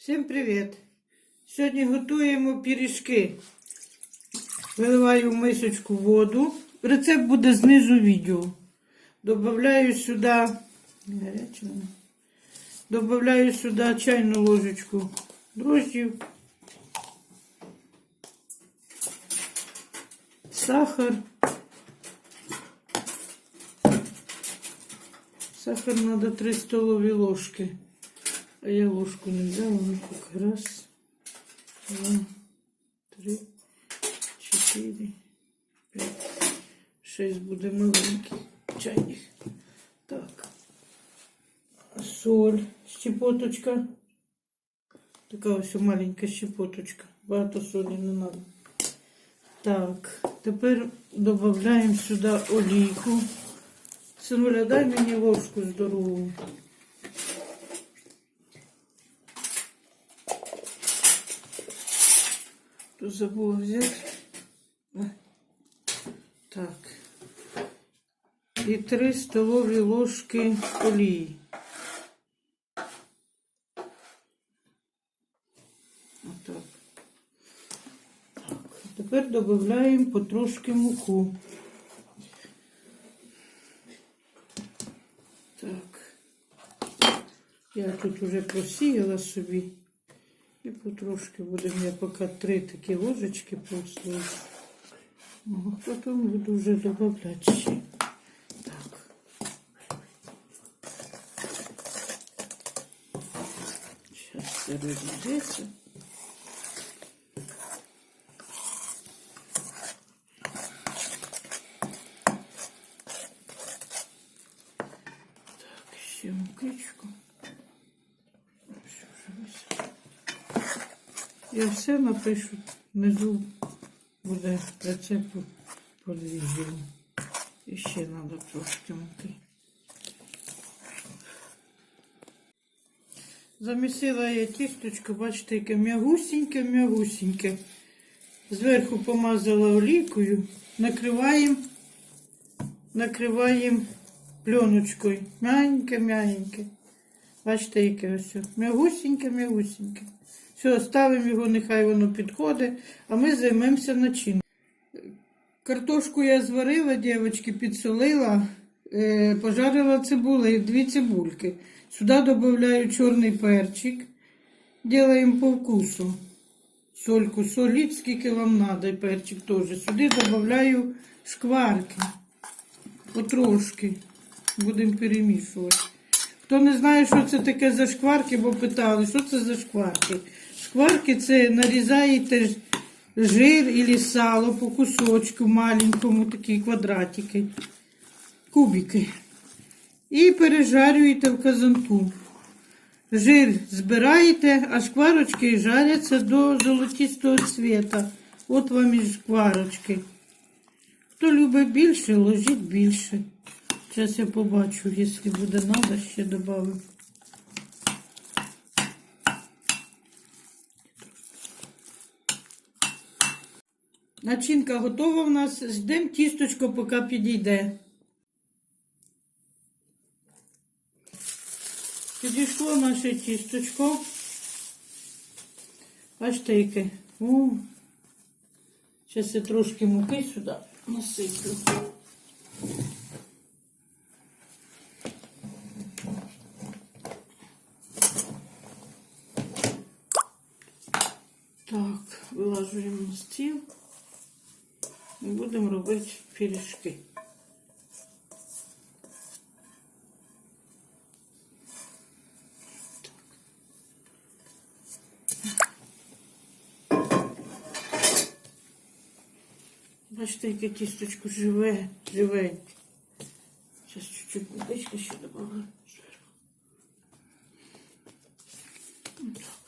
Всім привіт! Сьогодні готуємо пиріжки. Виливаю в мисочку воду. Рецепт буде знизу відео. Добавляю сюди. Добавляю сюди чайну ложечку дрожжів, сахар. Сахар надо 3 столові ложки. А я ложку не взяла, ну как раз, два, три, чотири, п'ять, шесть буде маленьких чайних. Так. Соль, щепоточка. Така ось маленька щепоточка. Багато солі не надо. Так, тепер додаємо сюди олійку. Синуля, дай мені ложку здорову. Тут забула взяти. Так. І три столові ложки олії. Отак. Так. Тепер додаємо потрошки муку. Так. Я тут уже просіяла собі. І потрошки будемо я поки три такі ложечки послухаю. А потім буду вже додавати ще. Так. Зараз це розійдеться. Так, ще мукичку. Я все напишу внизу буде рецепт по відео. І ще треба трошки муки. Замісила я тісточку, бачите, яке м'ягусіньке, м'ягусіньке. Зверху помазала олійкою, накриваємо, накриваємо пленочкою. Мягеньке. Бачите, яке ось. М'ягусіньке, м'ягусіньке. Все, ставимо його, нехай воно підходить, а ми займемося начинкою. Картошку я зварила, дівчатки, підсолила, е, пожарила цибули, дві цибульки. Сюди додаю чорний перчик. Делаємо по вкусу. Сольку соліть, скільки вам треба, і перчик теж. Сюди додаю шкварки. Потрошки. Будемо перемішувати. Хто не знає, що це таке за шкварки, бо питали, що це за шкварки. Шкварки це нарізаєте жир або сало по кусочку маленькому, такі квадратики, кубики. І пережарюєте в казанку. Жир збираєте, а шкварочки жаряться до золотистого цвіта. От вам і шкварочки. Хто любить більше, ложіть більше. Зараз я побачу, якщо буде треба, ще додам. Начинка готова в нас. Ждемо тісточко, поки підійде. Підійшло наше тісточко. Бачите, яке. Зараз я трошки муки сюди насиплю. Так, вилажуємо на стіл і будемо робити пиріжки. Бачите, яке тісточко живе, живеньке. Зараз чуть-чуть водички ще добавлю. Отак.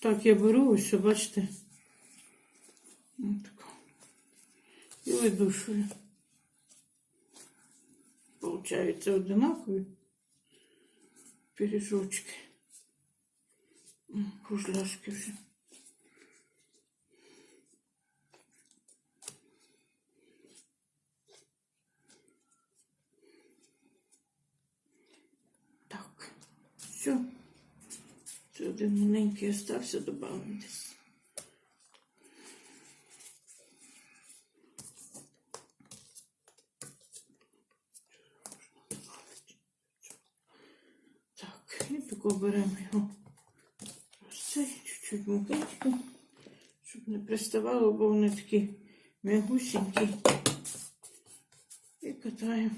Так, я беру ось, бачите, так. і видушую. Получаються одинакові пиріжочки. кушляшки вже. Так, все. Вже. один маленький остався, добавимо десь. Так, і тако беремо його. Ось цей чуть-чуть мукичку, щоб не приставало, бо вони такі м'ягусінькі. І катаємо.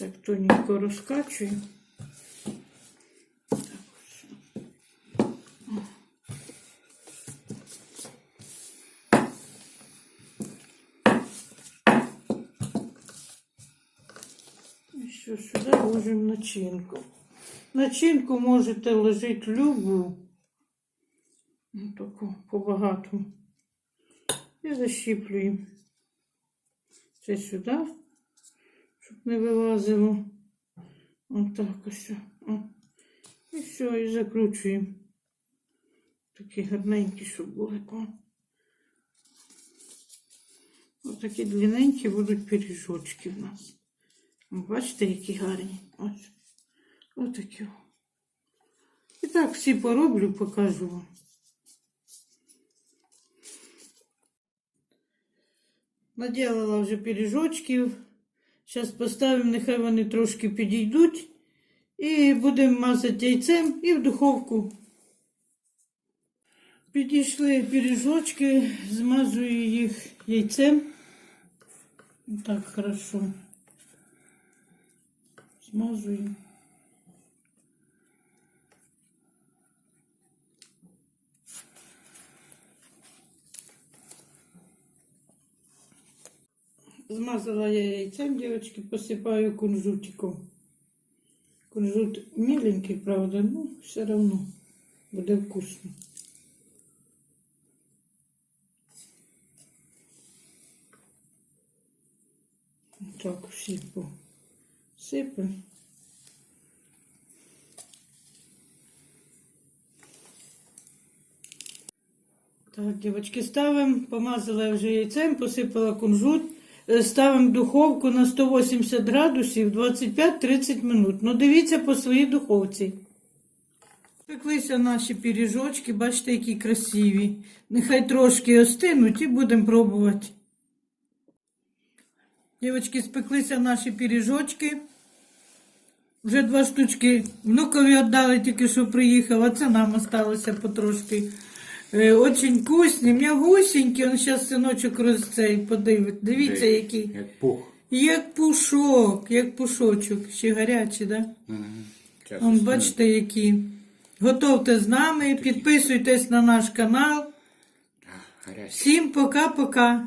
Так тоненько розкачуємо. Так ось. І що, сюди ложимо начинку. Начинку можете ложити любу. Ну, таку по-багатому. І защіплюємо. Це сюди не вилазило. Отак ось. О. І все, і закручуємо. Такі гарненькі, щоб були. О. Отакі длинненькі будуть пиріжочки в нас. Бачите, які гарні. Ось. Отакі. І так всі пороблю, покажу вам. Наделала вже пиріжочків. Зараз поставимо, нехай вони трошки підійдуть. І будемо мазати яйцем і в духовку. Підійшли пиріжочки, змазую їх яйцем. Так, хорошо. Змазую. Змазала я яйцем, девочки, посыпаю кунжутиком. Кунжут миленький, правда, но все равно будет вкусно. Так, всі посипаємо. Так, девочки, ставимо, помазала вже яйцем, посипала кунжут. Е, Ставимо духовку на 180 градусів 25-30 минут. Ну, дивіться по своїй духовці. Пеклися наші пиріжочки, бачите, які красиві. Нехай трошки остинуть і будемо пробувати. Дівчатки, спеклися наші пиріжочки. Вже два штучки внукові віддали, тільки що приїхав, а це нам осталося потрошки. Е, У меня гусенький, Он зараз синочок роз цей подивить. Дивіться, який. Як пух. Як пушок, як пушочок. Ще гарячий, да? Угу. Он, бачите, які. Готовте з нами, підписуйтесь на наш канал. Гарячий. Всім пока-пока.